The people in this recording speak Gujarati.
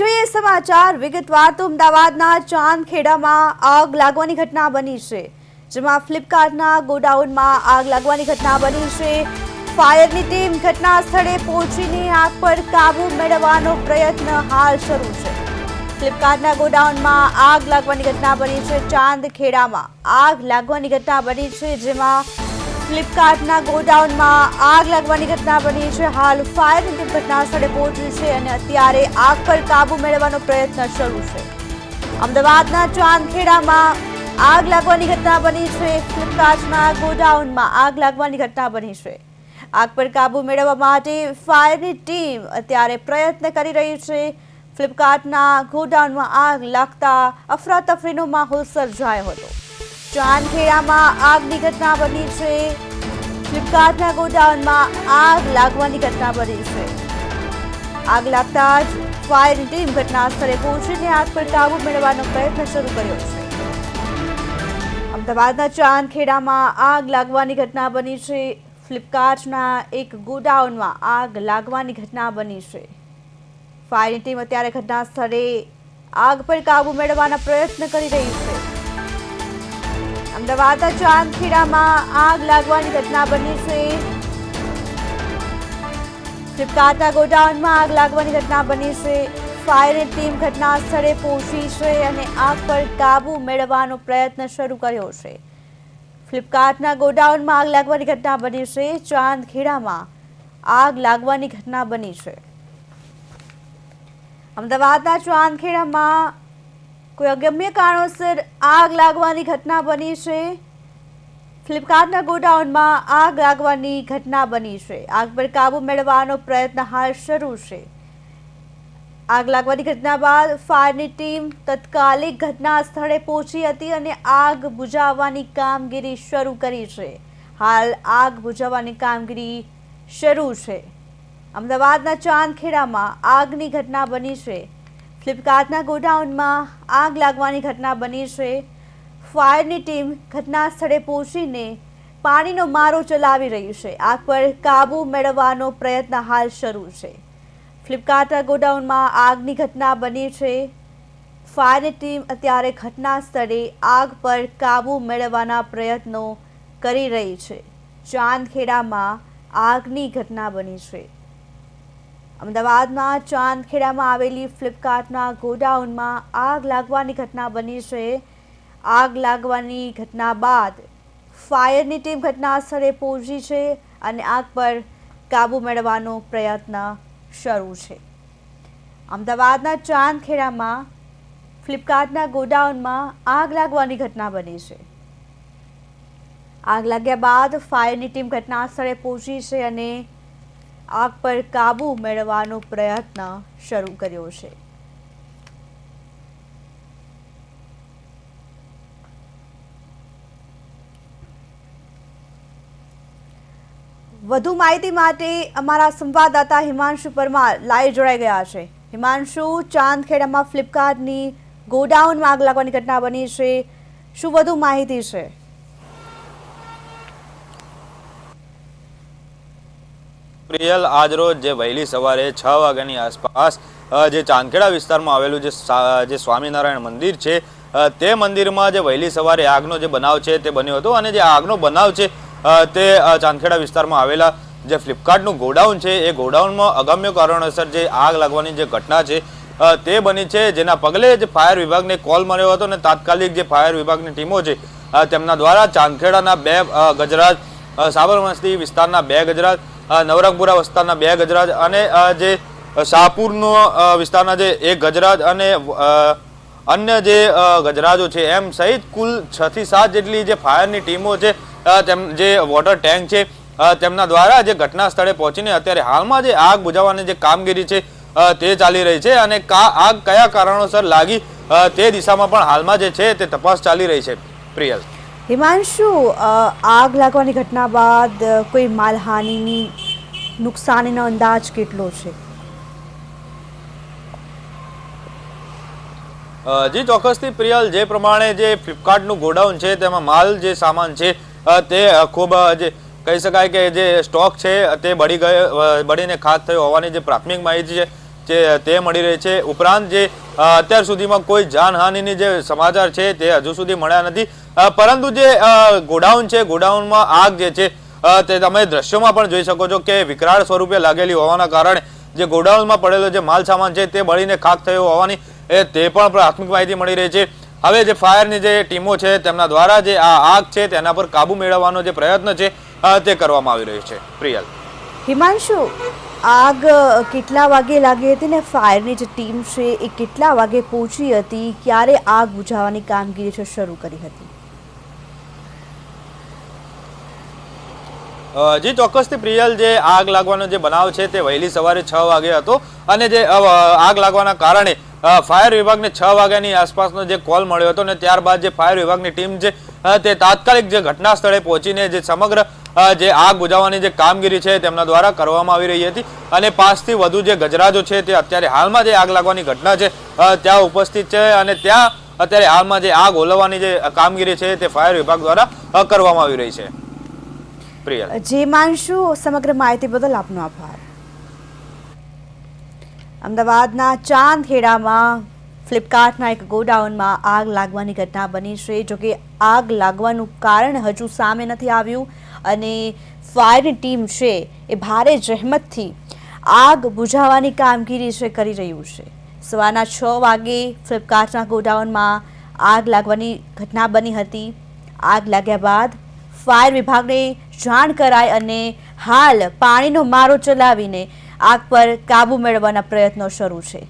જોઈએ સમાચાર. વિગતવાર તો અમદાવાદના ચાંદખેડામાં આગ લાગવાની ઘટના બની છે, જેમાં ફ્લિપકાર્ટના ગોડાઉનમાં આગ લાગવાની ઘટના બની છે. ફાયરની ટીમ ઘટના સ્થળે પહોંચીને આગ પર કાબુ મેળવવાનો પ્રયત્ન હાલ શરૂ છે. ફ્લિપકાર્ટના ગોડાઉનમાં આગ લાગવાની ઘટના બની છે ચાંદખેડામાં. આગ લાગવાની ઘટના બની છે જેમાં ફ્લિપકાર્ટના ગોડાઉનમાં આગ લાગવાની ઘટના બની છે. હાલ ફાયરની ઘટના સ્થળે પહોંચી છે અને અત્યારે આગ પર કાબુ મેળવવાનો પ્રયત્ન શરૂ છે. અમદાવાદના ચાંદખેડામાં આગ લાગવાની ઘટના બની છે. ફ્લિપકાર્ટના ગોડાઉનમાં આગ લાગવાની ઘટના બની છે. આગ પર કાબુ મેળવવા માટે ફાયરની ટીમ અત્યારે પ્રયત્ન કરી રહી છે. ફ્લિપકાર્ટના ગોડાઉનમાં આગ લાગતા અફરાતફરીનો માહોલ સર્જાયો હતો. ચાંદખેડામાં આગની ઘટના બની છે. ફ્લિપકાર્ટના ગોડાઉનમાં આગ લાગવાની ઘટના બની છે. આગ લાગતા જ ફાયરની ટીમ ઘટના સ્થળે પહોંચીને આગ પર કાબુ મેળવવાનો પ્રયત્ન શરૂ કર્યો છે. અમદાવાદના ચાંદખેડામાં આગ લાગવાની ઘટના બની છે. ફ્લિપકાર્ટના એક ગોડાઉનમાં આગ લાગવાની ઘટના બની છે. ફાયરની ટીમ અત્યારે ઘટના સ્થળે આગ પર કાબુ મેળવવાના પ્રયત્ન કરી રહી છે. અમદાવાદના ચાંદખેડામાં આગ લાગવાની ઘટના બની છે. ફ્લિપકાર્ટના ગોડાઉનમાં આગ લાગવાની ઘટના બની છે. ફાયરની ટીમ ઘટના સ્થળે પહોંચી છે અને આગ પર કાબુ મેળવવાનો પ્રયત્ન શરૂ કર્યો છે. ફ્લિપકાર્ટના ગોડાઉનમાં આગ લાગવાની ઘટના બની છે. ચાંદખેડામાં આગ લાગવાની ઘટના બની છે. અમદાવાદના ચાંદખેડામાં કોઈ અગમ્ય કારણોસર આગ લાગવાની ઘટના બની છે? ફ્લિપકાર્ટના ગોડાઉનમાં આગ લાગવાની ઘટના બની છે. આગ પર કાબુ મેળવવાનો પ્રયત્ન હાલ શરૂ છે. આગ લાગવાની ઘટના બાદ ફાયરની ટીમ તત્કાલિક ઘટના સ્થળે પહોંચી હતી અને આગ બુઝાવવાની કામગીરી શરૂ કરી છે. હાલ આગ બુઝાવવાની કામગીરી શરૂ છે. અમદાવાદના ચાંદખેડામાં આગની ઘટના બની છે. ફ્લિપકાર્ટના ગોડાઉનમાં આગ લાગવાની ઘટના બની છે. ફાયરની ટીમ ઘટના સ્થળે પહોંચીને પાણીનો મારો ચલાવી રહી છે. આગ પર કાબુ મેળવવાનો પ્રયત્ન હાલ શરૂ છે. ફ્લિપકાર્ટના ગોડાઉનમાં આગની ઘટના બની છે. ફાયરની ટીમ અત્યારે ઘટના સ્થળે આગ પર કાબુ મેળવવાના પ્રયત્નો કરી રહી છે. ચાંદખેડામાં આગની ઘટના બની છે. અમદાવાદમાં ચાંદખેડામાં આવેલી ફ્લિપકાર્ટના ગોડાઉનમાં આગ લાગવાની ઘટના બની છે. આગ લાગવાની ઘટના બાદ ફાયરની ટીમ ઘટના સ્થળે પહોંચી છે અને આગ પર કાબુ મેળવવાનો પ્રયત્ન શરૂ છે. અમદાવાદના ચાંદખેડામાં ફ્લિપકાર્ટના ગોડાઉનમાં આગ લાગવાની ઘટના બની છે. આગ લાગ્યા બાદ ફાયરની ટીમ ઘટના સ્થળે પહોંચી છે અને આગ પર કાબુ મેળવવાનો પ્રયત્ન શરૂ કર્યો છે. વધુ માહિતી માટે અમારા સંવાદદાતા હિમાંશુ પરમાર લાઈવ જોડાઈ ગયા છે. હિમાંશુ, ચાંદખેડામાં ફ્લિપકાર્ટની ગોડાઉનમાં આગ લાગવાની ઘટના બની છે. શું વધુ માહિતી છે? પ્રિયલ આજરોજ જે વહેલી સવારે છ વાગ્યાની આસપાસ જે ચાંદખેડા વિસ્તારમાં આવેલું જે જે સ્વામિનારાયણ મંદિર છે તે મંદિરમાં જે વહેલી સવારે આગનો જે બનાવ છે તે બન્યો હતો અને જે આગનો બનાવ છે તે ચાંદખેડા વિસ્તારમાં આવેલા જે ફ્લિપકાર્ટનું ગોડાઉન છે, એ ગોડાઉનમાં અગમ્ય કારણોસર જે આગ લાગવાની જે ઘટના છે તે બની છે. જેના પગલે જે ફાયર વિભાગને કોલ મળ્યો હતો અને તાત્કાલિક જે ફાયર વિભાગની ટીમો છે તેમના દ્વારા ચાંદખેડાના બે ગજરાજ સાબરમતી વિસ્તારના બે ગજરાજ નવરંગપુરા વિસ્તારના બે ગજરાજ અને જે શાહપુરનો વિસ્તારના જે એક ગજરાજ અને અન્ય જે ગજરાજો છે, એમ સહિત કુલ છ થી સાત જેટલી જે ફાયરની ટીમો છે તેમ, જે વોટર ટેન્ક છે તેમના દ્વારા જે ઘટના સ્થળે પહોંચીને અત્યારે હાલમાં જે આગ બુઝાવવાની જે કામગીરી છે તે ચાલી રહી છે અને આગ કયા કારણોસર લાગી તે દિશામાં પણ હાલમાં જે છે તે તપાસ ચાલી રહી છે, પ્રિયલ. હિમાંશુ આગ લાગવાની ઘટના બાદ કોઈ માલહાનિની નુકસાનીનો અંદાજ કેટલો છે? જી, ચોક્કસથી પ્રિયલ, જે પ્રમાણે જે ફ્લિપકાર્ટનું ગોડાઉન છે, તેમાં માલ જે સામાન છે તે ખૂબ જે કહી શકાય કે જે સ્ટોક છે, તે બળી ગયો બળીને ખાક થયો હોવાની જે પ્રાથમિક માહિતી છે. તે મળી રહી છે. ઉપરાંત જે અત્યાર સુધીમાં કોઈ જાનહાનિની જે સમાચાર છે તે હજુ સુધી મળ્યા નથી. પરંતુ જે ગોડાઉન છે, ગોડાઉનમાં આગ જે છે તે તમે દ્રશ્યોમાં પણ જોઈ શકો છો કે વિકરાળ સ્વરૂપે લાગેલી હોવાના કારણે જે ગોડાઉનમાં પડેલો જે માલ સામાન છે તે બળીને ખાક થયો હોવાની તે પણ પ્રાથમિક માહિતી મળી રહી છે. હવે જે ફાયરની જે ટીમો છે તેમના દ્વારા જે આ આગ છે તેના પર કાબુ મેળવવાનો જે પ્રયત્ન છે તે કરવામાં આવી રહ્યો છે. પ્રિયલ. હિમાંશુ આગ કેટલા વાગે લાગી હતી ને ફાયરની જે ટીમ છે એ કેટલા વાગે પહોંચી હતી, ક્યારે આગ બુઝાવવાની કામગીરી છે શરૂ કરી હતી? જી, ચોક્કસથી પ્રિયલ, જે આગ લાગવાનો જે બનાવ છે તે વહેલી સવારે છ વાગે હતો અને જે આગ લાગવાના કારણે ફાયર વિભાગને છ વાગ્યાની આસપાસનો જે કોલ મળ્યો હતો અને ત્યારબાદ જે ફાયર વિભાગની ટીમ છે તે તાત્કાલિક જે ઘટના સ્થળે પહોંચીને જે સમગ્ર જે આગ બુજાવવાની જે કામગીરી છે તેમના દ્વારા કરવામાં આવી રહી હતી. અને પાંચથી વધુ જે ગજરાજો છે તે અત્યારે હાલમાં જે આગ લાગવાની ઘટના છે ત્યાં ઉપસ્થિત છે અને ત્યાં અત્યારે હાલમાં જે આગ ઓલવવાની જે કામગીરી છે તે ફાયર વિભાગ દ્વારા કરવામાં આવી રહી છે. પ્રિયલ જે માનશુ સમગ્ર માહિતી બદલ આપનો આભાર. અમદાવાદના ચાંદખેડામાં ફ્લિપકાર્ટના એક ગોડાઉનમાં આગ લાગવાની ઘટના બની છે. જોકે આગ લાગવાનું કારણ હજુ સામે નથી આવ્યું અને ફાયરની ટીમ છે એ ભારે જહેમતથી આગ બુઝાવવાની કામગીરી છે, કરી રહ્યું છે. સવારના છ વાગે ફ્લિપકાર્ટના ગોડાઉનમાં આગ લાગવાની ઘટના બની હતી. આગ લાગ્યા બાદ ફાયર વિભાગને જાણ કરાય અને હાલ પાણીનો મારો ચલાવીને આગ પર કાબુ મેળવવાના પ્રયત્નો શરૂ છે.